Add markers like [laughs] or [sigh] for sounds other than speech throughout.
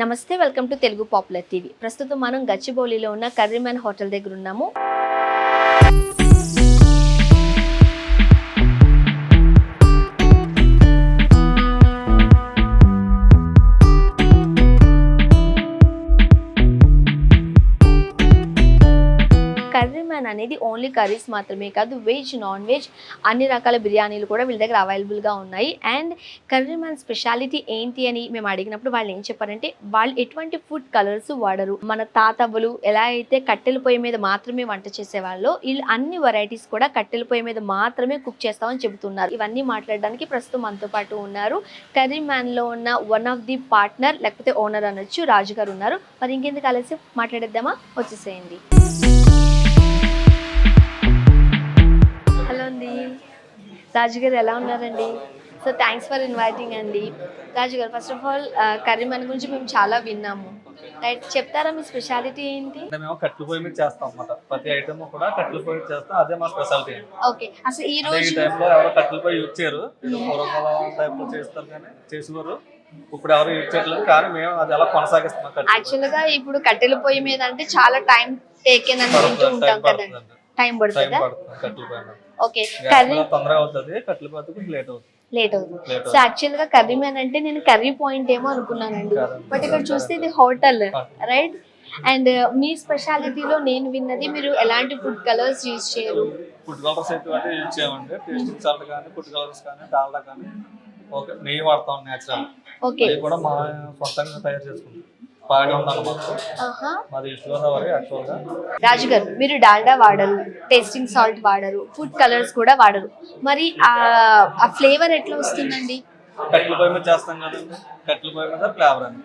నమస్తే welcome to Telugu popular TV. ప్రస్తుతం మనం గచ్చిబౌలిలో ఉన్న కర్రీమెన్ హోటల్ దగ్గర ఉన్నాము. అనేది ఓన్లీ కర్రీస్ మాత్రమే కాదు వెజ్ నాన్ వెజ్ అన్ని రకాల బిర్యానీలు కూడా వీళ్ళ దగ్గర అవైలబుల్గా ఉన్నాయి. అండ్ కర్రీ మ్యాన్ స్పెషాలిటీ ఏంటి అని మేము అడిగినప్పుడు వాళ్ళు ఏం చెప్పారంటే వాళ్ళు ఎటువంటి ఫుడ్ కలర్స్ వాడరు. మన తాతవ్వలు ఎలా అయితే కట్టెల పొయ్యి మీద మాత్రమే వంట చేసేవాళ్ళు వీళ్ళు అన్ని వెరైటీస్ కూడా కట్టెల పొయ్యి మీద మాత్రమే కుక్ చేస్తామని చెబుతున్నారు. ఇవన్నీ మాట్లాడడానికి ప్రస్తుతం మనతో పాటు ఉన్నారు. కర్రీ మ్యాన్లో ఉన్న వన్ ఆఫ్ ది పార్ట్నర్ లేకపోతే ఓనర్ అనొచ్చు రాజు గారు ఉన్నారు. మరి ఇంకెందుకు కలిసి మాట్లాడేద్దామా? వచ్చేసేయండి. హలో అండి. రాజు గారు ఎలా ఉన్నారండి? సో థ్యాంక్స్ ఫర్ ఇన్వైటింగ్ అండి. రాజు గారు ఫస్ట్ ఆఫ్ ఆల్ కర్రీ మన గురించి మేము చాలా విన్నాము. రైట్ చెప్తారా మీ స్పెషాలిటీ ఏంటి? మేము కట్టెల పొయ్యి మీద చేస్తాం అన్నమాట. ప్రతి ఐటమ్ కూడా కట్టెల పొయ్యి చేస్తాం అదే మా స్పెషాలిటీ ఓకే అసలు ఈ అంటే ఈ రోజు టైంలో ఎవరు కట్టెల పొయ్యి యూజ్ చేయరు. పూర్వకాలం టైప్లో చేస్తారు కానీ చేసేవారు. ఇప్పుడు ఎవరు యూజ్ చేయట్లేదు కానీ మేము అది ఎలా కొనసాగిస్తున్నాం యాక్చువల్గా ఇప్పుడు కట్టెల పొయ్యి మీద అంటే చాలా టైం టేకెన్ అని వింటూ టైం ఉంటాం కదండి. టైం టైం పడుతుందా కట్టెల పొయ్యి ఓకే కర్రీ తొందరగా అవుతుంది లేట్ అవుతుంది. లేట్ అవుతుంది. లేట్ సో యాక్చువల్గా కర్రీ మ్యాన్ అంటే నేను కర్రీ పాయింట్ ఏమో అనుకున్నానండి. బట్ ఇక్కడ చూస్తే ఇది హోటల్. రైట్ అండ్ మీ స్పెషాలిటీలో నేను విన్నది మీరు ఎలాంటి ఫుడ్ కలర్స్ యూజ్ చేయరు? ఫుడ్ కలర్స్ అయితే యూజ్ చేయమండి. టేస్టింగ్ సాల్ట్ కానీ ఫుడ్ కలర్స్ కానీ డాల్డా కానీ ఓకే నెయ్యి వాడతాం నేచురల్ ఓకే కూడా మా సొంతంగా తయారు చేసుకుంటాం. రాజు గారు మీరు డాల్డా వాడరు టేస్టింగ్ సాల్ట్ వాడరు ఫుడ్ కలర్స్ కూడా వాడరు. మరి ఆ ఆ ఫ్లేవర్ ఎట్లా వస్తుందండి? కట్టెల పొయ్యి మీద చేస్తాం కదండి. పొయ్యి మీద ఫ్లేవర్ అండి.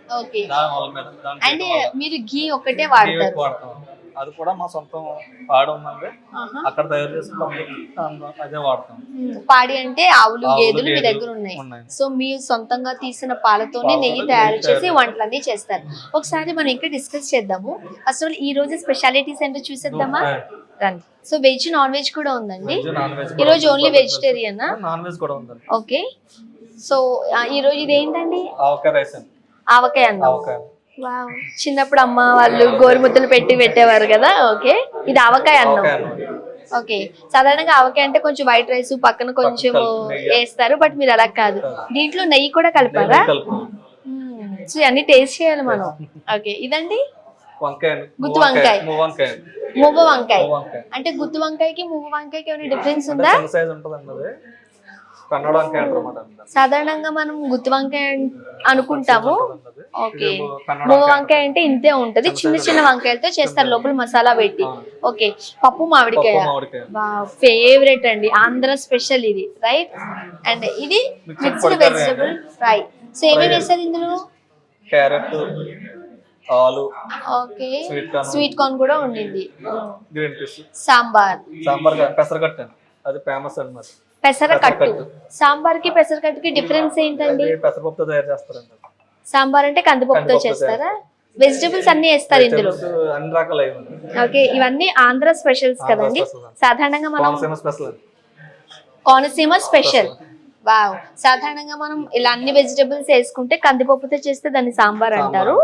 మీరు ఘీ ఒక్కటే ఘీ వాడతారు అది కూడా మా సొంతం పాడు ఉందండి. అక్కడ తయారు చేసుకుంటాం దాంట్లో అదే వాడతాం. పాడి అంటే ఆవులు గేదెలు మీ దగ్గర ఉన్నాయి. సో మీరు సొంతంగా తీసిన పాలతోనే నెయ్యి తయారు చేసి వంటలన్నీ చేస్తారు. ఒకసారి మనం ఇంకా డిస్కస్ చేద్దాము. అసలు ఈ రోజు స్పెషాలిటీస్ ఏంటో చూసేద్దామా? రండి. సో వెజ్ నాన్ వెజ్ కూడా ఉందండి. ఈ రోజు ఓన్లీ వెజిటేరియనా నాన్ వెజ్ కూడా ఉందండి. ఓకే. సో ఈ రోజు ఇది ఏంటండి? ఆవకాయ రైస్ అండి. ఆవకాయ అన్నం. ఆవకాయ. వావ్. చిన్నప్పుడు అమ్మ వాళ్ళు గోరుముద్దలు పెట్టి పెట్టేవారు కదా? ఓకే. ఇది ఆవకాయ అన్నం. ఓకే. సాధారణంగా ఆవకాయ అంటే కొంచెం వైట్ రైస్ పక్కన కొంచెం. వేస్తారు బట్ మీరు అలా కాదు. దీంట్లో నెయ్యి కూడా కలిపారా. సో అన్ని టేస్ట్ చేయాలి మనం. ఓకే. ఇదండి? గుత్తి వంకాయ. మువ్వ వంకాయ. అంటే గుత్తి వంకాయకి మువ్వ వంకాయకి ఏమైనా డిఫరెన్స్ ఉందా? సాధారణంగా మనం గుత్తి వంకాయ అన్- అనుకుంటాము. ఓకే. మువ్వ వంకాయ. అంటే ఇంతే ఉంటది. చిన్న చిన్న వంకాయలతో చేస్తారు లోపల మసాలా పెట్టి. ఓకే. పప్పు మామిడికాయ. ఫేవరెట్ అండి. ఆంధ్ర స్పెషల్ ఇది. రైట్ అండ్ ఇది మిక్స్డ్ వెజిటబుల్ ఫ్రై సో ఏమేమి వేస్తారు ఇందులో? క్యారెట్ ఆలు ఓకే. స్వీట్ కార్న్ కూడా ఉండింది. సాంబార్. సాంబార్ పెసరగట్టు అది ఫేమస్ అండి మరి. పెసరకట్టు. సాంబార్కి పెసరకట్టుకి డిఫరెన్స్ ఏంటండి? పెసరపప్పుతో తయారు చేస్తారండి సాంబార్ అంటే కందిపప్పుతో చేస్తారా? వెజిటబుల్స్ అన్ని వేస్తారు ఇందులో. ఓకే ఇవన్నీ ఆంధ్ర స్పెషల్స్ కదండి. సాధారణంగా మనం కోనసీమ స్పెషల్ వావ్. సాధారణంగా మనం ఇలా అన్ని వెజిటబుల్స్ వేసుకుంటే కందిపప్పుతో చేస్తే దాన్ని సాంబార్ అంటారు.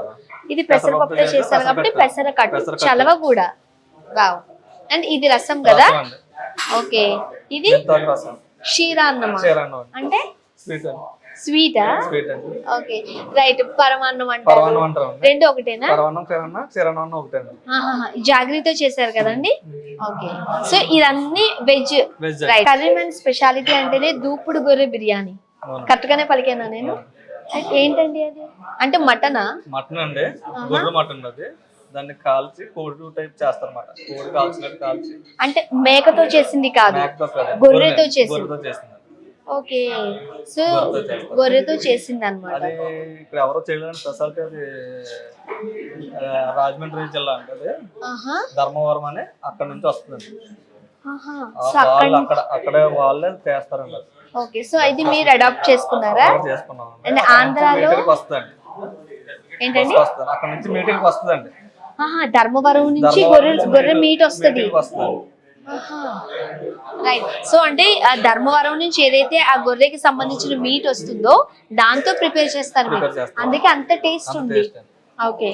ఇది పెసరపప్పుతో చేస్తారు కాబట్టి. పెసరకట్టు పెసరకట్టు. చలవ కూడా. వావ్. అండ్ ఇది రసం కదా? ఓకే. ఇది? మెంతాకు రసం క్షీరా అన్నమా చీరన్నం అండి. అంటే స్వీట్ స్వీటా? ఓకే. రైట్ పరమాన్నం అంటారు. అండి రెండు ఒకటేనా? ఆహాహా. జాగ్రత్త చేశారు కదండి? ఓకే. సో ఇదన్నీ veg. Right curry man speciality అంటేనే దూపుడు గొర్రె బిర్యానీ. అవును. కరెక్ట్ గానే పలికానా నేను? అంటే ఏంటండి అది? అంటే మటనా? మటన్ అండి. గొర్రె మటన్ అది. దాన్ని కాల్చి కోడి టైప్ చేస్తారు అన్నమాట కోడి కాల్చినట్టు కాల్చి. అంటే మేకతో చేసింది కాదు. మేకతో కాదు, గొర్రెతో చేసింది. గొర్రెతో చేసింది. ఓకే. సో గొర్రెతో చేస్తారు. చేసింది అనమాట అది ఇక్కడ ఎవరో చేయలేని స్పెషాలిటీ అది ఆ, రాజమండ్రి జిల్లా అంటే అది ధర్మవరం అని అక్కడ నుంచి వస్తుంది. సో అక్కడ వాళ్ళు అక్కడ అక్కడే వాళ్ళే చేస్తారండి అది. ఓకే. సో ఇది మీరు అడాప్ట్ చేసుకున్నారా? అక్కడ చేసుకున్నాం. అండ్ ఆంధ్రాలో మీటింగ్కి వస్తుందండి. ఏంటండి? వస్తుంది. అక్కడ నుంచి మీటింగ్కి వస్తుందండి. ధర్మవరం నుంచి గొర్రె గొర్రె మీట్ వస్తుంది. రైట్ సో అంటే ఆ ధర్మవరం నుంచి ఏదైతే ఆ గొర్రెకి సంబంధించిన మీట్ వస్తుందో దాంతో ప్రిపేర్ చేస్తారు మీరు. అందుకే అంత టేస్ట్ ఉంది. ఓకే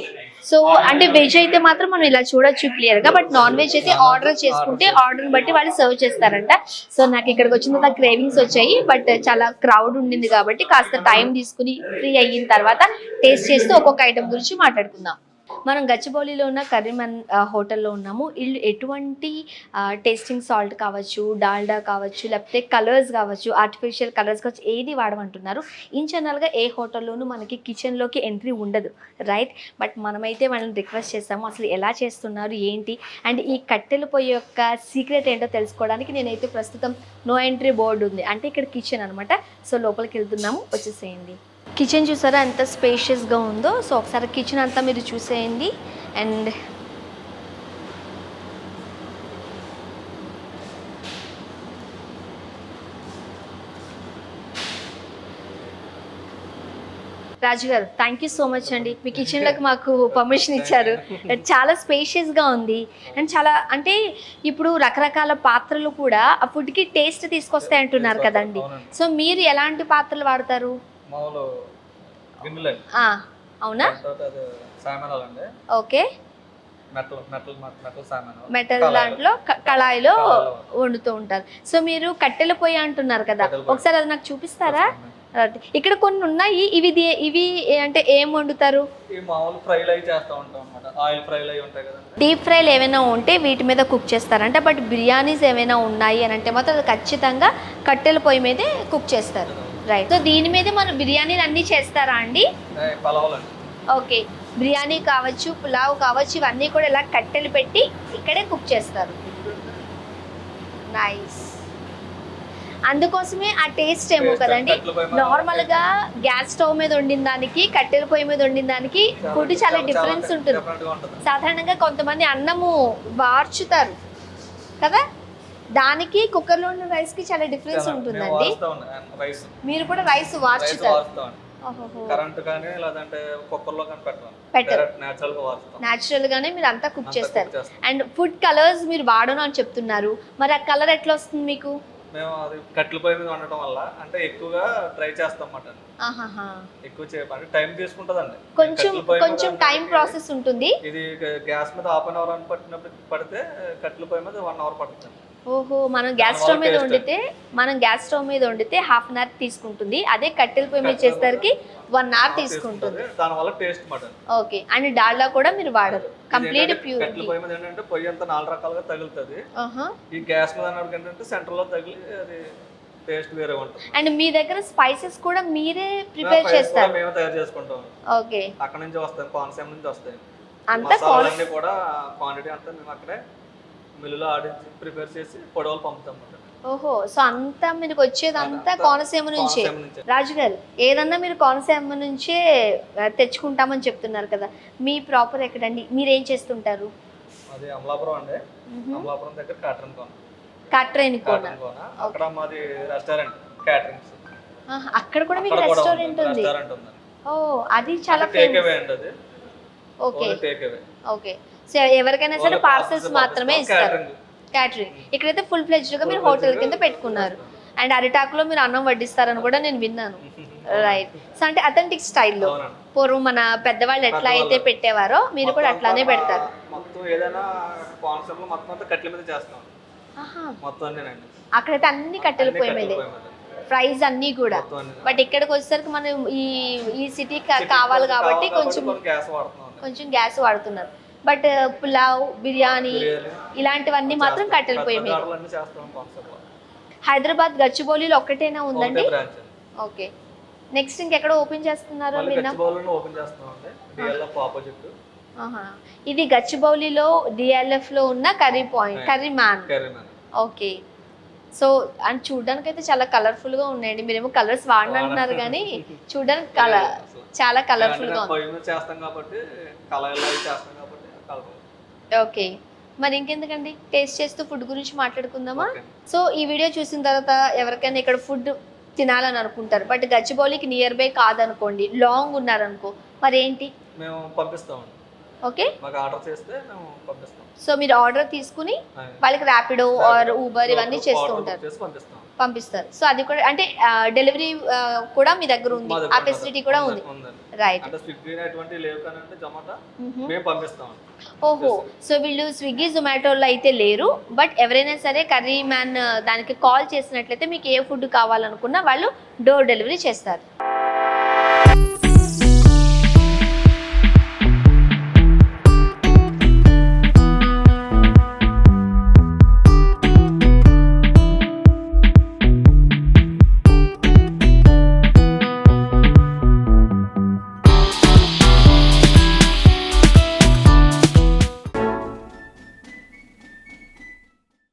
సో అంటే వెజ్ అయితే మాత్రం మనం ఇలా చూడొచ్చు క్లియర్గా బట్ నాన్ వెజ్ అయితే ఆర్డర్ చేసుకుంటే ఆర్డర్ బట్టి వాళ్ళు సర్వ్ చేస్తారంట. సో నాకు ఇక్కడికి వచ్చిన క్రేవింగ్స్ వచ్చాయి బట్ చాలా క్రౌడ్ ఉండింది కాబట్టి కాస్త టైం తీసుకుని ఫ్రీ అయిన తర్వాత టేస్ట్ చేస్తూ ఒక్కొక్క ఐటమ్ గురించి మాట్లాడుకుందాం. మనం గచ్చిబౌలిలో ఉన్న కర్రీమన్ హోటల్లో ఉన్నాము. వీళ్ళు ఎటువంటి టేస్టింగ్ సాల్ట్ కావచ్చు డాల్డా కావచ్చు లేకపోతే కలర్స్ కావచ్చు ఆర్టిఫిషియల్ కలర్స్ కావచ్చు ఏది వాడమంటున్నారు. ఇన్ జనరల్గా ఏ హోటల్లోనూ మనకి కిచెన్లోకి ఎంట్రీ ఉండదు. రైట్? బట్ మనమైతే వాళ్ళని రిక్వెస్ట్ చేస్తాము అసలు ఎలా చేస్తున్నారు ఏంటి? అండ్ ఈ కట్టెల పొయ్యి యొక్క సీక్రెట్ ఏంటో తెలుసుకోవడానికి నేనైతే ప్రస్తుతం నో ఎంట్రీ బోర్డు ఉంది. అంటే ఇక్కడ కిచెన్ అనమాట సో లోపలికి వెళ్తున్నాము వచ్చేసేయండి. కిచెన్ చూసారా ఎంత స్పేషియస్గా ఉందో? సో ఒకసారి కిచెన్ అంతా మీరు చూసేయండి. అండ్ రాజు గారు థ్యాంక్ యూ సో మచ్ అండి. మీ కిచెన్లోకి మాకు పర్మిషన్ ఇచ్చారు. [laughs] చాలా స్పేషియస్గా ఉంది. అండ్ చాలా అంటే ఇప్పుడు రకరకాల పాత్రలు కూడా ఆ ఫుడ్కి టేస్ట్ తీసుకొస్తాయి అంటున్నారు కదండి. సో మీరు ఎలాంటి పాత్రలు వాడతారు? మామూలు గిన్నెలండి అవునా? ఓకే. మెటల్. దాంట్లో కళాయిలో. వండుతూ. ఉంటారు. సో మీరు కట్టెల పొయ్యి అంటున్నారు కదా. ఒకసారి అది నాకు చూపిస్తారా. ఇక్కడ కొన్ని ఉన్నాయి. ఇవి ఇవి అంటే ఏం వండుతారు? డీప్ ఫ్రైలు ఏమైనా ఉంటే వీటి మీద కుక్ చేస్తారంట. బట్ బిర్యానీస్ ఏమైనా ఉన్నాయి అని అంటే మాత్రం అది ఖచ్చితంగా కట్టెల పొయ్యి మీదే కుక్ చేస్తారు. రైట్ సో దీని మీదే మనం బిర్యానీలు అన్నీ చేస్తారా అండి? ఓకే బిర్యానీ కావచ్చు పులావ్ కావచ్చు ఇవన్నీ కూడా ఇలా కట్టెలు పెట్టి ఇక్కడే కుక్ చేస్తారు. నైస్ అందుకోసమే ఆ టేస్ట్ ఏమో కదండి. నార్మల్గా గ్యాస్ స్టవ్ మీద వండిన దానికి కట్టెల పొయ్యి మీద వండిన దానికి ఫుడ్ చాలా డిఫరెన్స్ ఉంటుంది. సాధారణంగా కొంతమంది అన్నము వార్చుతారు. కదా? దానికి కుక్కర్లో ఉన్న రైస్కి చాలా డిఫరెన్స్ ఉంటుందండి. రైస్ మీరు కూడా రైస్ వార్చుతారు. కరెంట్ కానీ లేదంటే కుక్కర్లో కానీ పెట్టాం పెట్టరు. డైరెక్ట్ నేచురల్గా వాడుతాం. న్యాచురల్ గానే మీరు అంతా కుక్ చేస్తారు. అండ్ ఫుడ్ కలర్స్ మీరు వాడను అని చెప్తున్నారు. మరి ఆ కలర్ ఎట్లా వస్తుంది మీకు? మేము అది కట్టెల పొయ్యి మీద వండటం వల్ల అంటే ఎక్కువగా ట్రై చేస్తాం ఆహాహా. ఎక్కువ అంటే టైం తీసుకుంటుందండి. కొంచెం కొంచెం టైం ప్రాసెస్ ఉంటుంది. ఇది గ్యాస్ మీద హాఫ్ అన్ అవర్ అని పట్టినప్పుడు పడితే కట్టెల పొయ్యి మీద వన్ అవర్ పడుతుంది. ఓహో మనం గ్యాస్ స్టవ్ మీద. వండితే మనం గ్యాస్ స్టవ్ మీద వండితే హాఫ్ అన్ అవర్ తీసుకుంటుంది. అదే కట్టెల పొయ్యి మీద చేసేసరికి వన్ అవర్ తీసుకుంటుంది. దానివల్ల taste mutton okay and Dalda కూడా మీరు వాడరు. కంప్లీట్ ప్యూర్ కట్టెల పొయ్యి మీద ఏంటంటే పొయ్యి అంతా నాలుగు రకాలుగా తగులుతుంది. ఆహా. ఈ గ్యాస్ మీద అన్నప్పుడు ఏంటంటే సెంటర్లో తగిలి అది టేస్ట్ వేరే ఉంటుంది. అండ్ మీ దగ్గర స్పైసెస్ కూడా మీరే ప్రిపేర్ చేస్తారు. మేము తయారు చేసుకుంటాం. ఓకే. అక్కడ నుంచి వస్తాయి కోనసీమ నుంచి వస్తాయి. అంతా కూడా క్వాంటిటీ అంతా మేము అక్కడే మిల్లులో ఆడించి ప్రిపేర్ చేసి పొడవలు పంపుతాం. ఓహో సో అంతా మీకు వచ్చేదంతా కోనసీమ నుంచే? రాజు గారు ఏదన్నా మీరు కోనసీమ నుంచే తెచ్చుకుంటామని చెప్తున్నారు కదా మీ ప్రాపర్ ఎక్కడండి? మీరు ఏం చేస్తుంటారు? అది అమలాపురం అండి. అమలాపురం దగ్గర కాటరన్ కోన. కట్రేని కోన. అక్కడ మాది రెస్టారెంట్ క్యాటరింగ్స్ అక్కడ కూడా మీకు రెస్టారెంట్ ఉంది? రెస్టారెంట్ ఉంది ఓ అది చాలా టేక్ ఫేమస్ అవే అండి అది. ఓకే. Takeaway okay. సో ఎవరికైనా సరే పార్సల్స్ మాత్రమే ఇస్తారు. క్యాటరింగ్ ఇక్కడైతే ఫుల్ ఫ్లెజ్డ్గా మీరు హోటల్ కింద పెట్టుకున్నారు. అండ్ అరిటాకులో మీరు అన్నం వడ్డిస్తారని కూడా నేను విన్నాను. రైట్ సో అంటే అథెంటిక్ స్టైల్లో పూర్వం మన పెద్దవాళ్ళు ఎట్లా అయితే. పెట్టేవారో మీరు కూడా అట్లానే పెడతారు. మొత్తం ఏదైనా కాన్సెప్ట్లో మొత్తం అంతా కట్టెల మీద చేస్తాం. ఆహా. మొత్తం అన్నేనండి అక్కడైతే అన్ని కట్టెల మీదే. పొయ్యి మీద. ఫ్రైస్ అన్నీ కూడా. బట్ ఇక్కడికి వచ్చేసరికి మనం ఈ ఈ సిటీ కావాలి కాబట్టి కొంచెం కొంచెం గ్యాస్ వాడుతున్నారు. బట్ పులావ్ బిర్యానీ ఇలాంటివన్నీ మాత్రం. కట్టెల పొయ్యి మీద. హైదరాబాద్ గచ్చిబౌలిలో ఒక్కటేనా ఉందండి? ఓకే. నెక్స్ట్ ఇంకెక్కడ ఓపెన్ చేస్తున్నారు. ఇది గచ్చిబౌలిలో డిఎల్ఎఫ్లో ఉన్న curry point curry man. Okay. So and చూడడానికి అయితే చాలా కలర్ఫుల్గా ఉన్నాయండి. మీరేమో కలర్స్ వాడను అంటున్నారు కానీ చూడడానికి కలర్ [laughs] చాలా కలర్ఫుల్గా ఉంది. చేస్తాం కాబట్టి కలర్ చేస్తాం ఓకే. మరి ఇంకెందుకండి? టేస్ట్ చేస్తూ ఫుడ్ గురించి మాట్లాడుకుందామా. సో ఈ వీడియో చూసిన తర్వాత ఎవరికైనా ఇక్కడ ఫుడ్ తినాలని అనుకుంటారు. బట్ గచ్చిబౌలికి నియర్ బై కాదనుకోండి లాంగ్ ఉన్నారనుకో మరి ఏంటి మేము పంపిస్తామండి. ఓకే. మాకు ఆర్డర్ చేస్తే మేము పంపిస్తాం. సో మీరు ఆర్డర్ తీసుకుని వాళ్ళకి ర్యాపిడో ఆర్ ఊబర్ ఇవన్నీ చేస్తూ ఉంటారు. పంపిస్తారు. సో అది కూడా అంటే డెలివరీ కూడా మీ దగ్గర ఉంది. ఆ. ఫెసిలిటీ కూడా ఉంది. రైట్ ఓహో. సో వీళ్ళు స్విగ్గీ జొమాటోలో అయితే లేరు. బట్ ఎవరైనా సరే కర్రీ మ్యాన్ దానికి కాల్ చేసినట్లయితే మీకు ఏ ఫుడ్ కావాలనుకున్నా వాళ్ళు డోర్ డెలివరీ చేస్తారు.